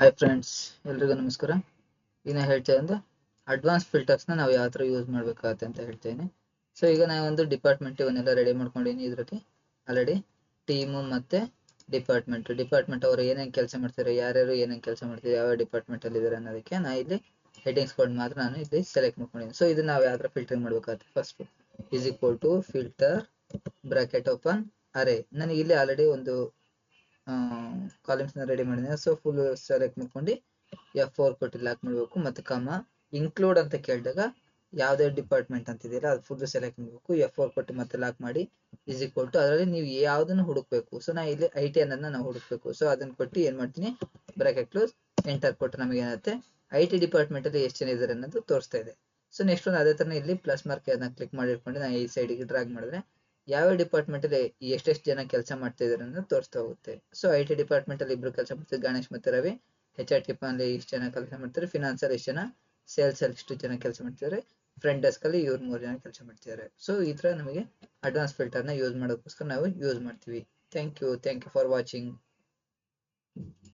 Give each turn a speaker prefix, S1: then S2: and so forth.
S1: Hi friends ಎಲ್ರಿಗೂ ನಮಸ್ಕಾರ. ನಾನು ಹೇಳ್ತಾ ಅಡ್ವಾನ್ಸ್ ಅಡ್ವಾನ್ಸ್ ಫಿಲ್ಟರ್ಸ್ನ ನಾವು ಯಾವ ಥರ ಯೂಸ್ ಮಾಡ್ಬೇಕಾಗತ್ತೆ ಅಂತ ಹೇಳ್ತೇನೆ ಸೊ ಈಗ ನಾನು ಒಂದು ಡಿಪಾರ್ಟ್ಮೆಂಟ್ ಇವನ್ನೆಲ್ಲ ರೆಡಿ ಮಾಡ್ಕೊಂಡಿನಿ ಇದರಲ್ಲಿ. ಆಲ್ರೆಡಿ ಟೀಮು ಮತ್ತೆ ಡಿಪಾರ್ಟ್ಮೆಂಟ್ ಡಿಪಾರ್ಟ್ಮೆಂಟ್ ಅವರು ಏನೇನು ಕೆಲಸ ಮಾಡ್ತಾರೆ ಯಾರ್ಯಾರು ಏನೇನು ಕೆಲಸ ಮಾಡ್ತಾರೆ ಯಾವ ಡಿಪಾರ್ಟ್ಮೆಂಟ್ ಅಲ್ಲಿ ಇದ್ದಾರೆ ಅನ್ನೋದಕ್ಕೆ ನಾನು ಇಲ್ಲಿ ಹೆಡ್ಡಿಂಗ್ಸ್ ಕೋಡ್ ಮಾತ್ರ ನಾನು ಇಲ್ಲಿ ಸೆಲೆಕ್ಟ್ ಮಾಡ್ಕೊಂಡಿದ್ದೀನಿ. ಸೊ ಇದು ನಾವು ಯಾವ ತರ ಫಿಲ್ಟರ್ ಮಾಡಬೇಕಾಗತ್ತೆ? First is equal to filter bracket open ಅರೆ ನನಗೆ ಇಲ್ಲಿ ಆಲ್ರೆಡಿ ಒಂದು ಕಾಲಮ್ಸ್ನ ರೆಡಿ ಮಾಡಿದ್ದೀನಿ ಸೊ ಫುಲ್ ಸೆಲೆಕ್ಟ್ ಮಾಡ್ಕೊಂಡು ಎಫ್ ಫೋರ್ ಕೊಟ್ಟು ಲಾಕ್ ಮಾಡಬೇಕು. ಮತ್ತೆ ಕಮ ಇನ್ಕ್ಲೂಡ್ ಅಂತ ಕೇಳಿದಾಗ ಯಾವುದೇ ಡಿಪಾರ್ಟ್ಮೆಂಟ್ ಅಂತಿದೆಯಲ್ಲ ಅದು ಫುಲ್ ಸೆಲೆಕ್ಟ್ ಮಾಡ್ಬೇಕು. ಎಫ್ ಫೋರ್ ಕೊಟ್ಟು ಮತ್ತೆ ಲಾಕ್ ಮಾಡಿ ಈಸ್ ಈಕ್ವಲ್ ಟು ಅದರಲ್ಲಿ ನೀವು ಯಾವುದನ್ನು ಹುಡುಕ್ಬೇಕು. ಸೊ ನಾ ಇಲ್ಲಿ ಐ ಟಿ ಅನ್ನ ನಾವು ಹುಡುಕ್ಬೇಕು. ಸೊ ಅದನ್ನ ಕೊಟ್ಟು ಏನ್ ಮಾಡ್ತೀನಿ? ಬ್ರಾಕೆಟ್ ಕ್ಲೋಸ್ ಎಂಟರ್ ಕೊಟ್ಟು ನಮಗೆ ಏನಾಗುತ್ತೆ? ಐ ಟಿ ಡಿಪಾರ್ಟ್ಮೆಂಟ್ ಅಲ್ಲಿ ಎಷ್ಟು ಜನ ಇದ್ದಾರೆ ಅನ್ನೋದು ತೋರಿಸ್ತಾ ಇದೆ. ಸೊ ನೆಕ್ಸ್ಟ್ ಒಂದು ಅದೇ ತರ ಇಲ್ಲಿ ಪ್ಲಸ್ ಮಾರ್ಕ್ ಕ್ಲಿಕ್ ಮಾಡಿಟ್ಕೊಂಡು ನಾನು ಈ ಸೈಡ್ಗೆ ಡ್ರಾಗ್ ಮಾಡಿದ್ರೆ ಯಾವ ಡಿಪಾರ್ಟ್ಮೆಂಟ್ ಅಲ್ಲಿ ಎಷ್ಟೆಷ್ಟು ಜನ ಕೆಲಸ ಮಾಡ್ತಾ ಇದಾರೆ ಅನ್ನೋದು ತೋರಿಸ್ತಾ ಹೋಗುತ್ತೆ. ಸೊ ಐ ಟಿ ಡಿಪಾರ್ಟ್ಮೆಂಟ್ ಅಲ್ಲಿ ಇಬ್ರು ಕೆಲಸ ಮಾಡ್ತಾರೆ ಗಣೇಶ್ ಮತ್ತೆ ರವಿ. ಹೆಚ್ ಆರ್ ಟಿಪ್ ಅಲ್ಲಿ ಇಷ್ಟು ಜನ ಕೆಲಸ ಮಾಡ್ತಾರೆ ಫಿನಾನ್ಸ್ ಅಲ್ಲಿ ಇಷ್ಟು ಜನ ಸೇಲ್ಸ್ ಅಲ್ಲಿ ಇಷ್ಟು ಜನ ಕೆಲಸ ಮಾಡ್ತಿದ್ದಾರೆ ಫ್ರಂಟ್ ಡೆಸ್ಕ್ ಅಲ್ಲಿ ಇವ್ರು ಮೂರು ಜನ ಕೆಲಸ ಮಾಡ್ತಿದ್ದಾರೆ ಸೊ ಈ ತರ ನಮಗೆ ಅಡ್ವಾನ್ಸ್ ಫಿಲ್ಟರ್ನ ಯೂಸ್ ಮಾಡೋಕ್ಕೋಸ್ಕರ ನಾವು ಯೂಸ್ ಮಾಡ್ತೀವಿ. Thank you thank you for watching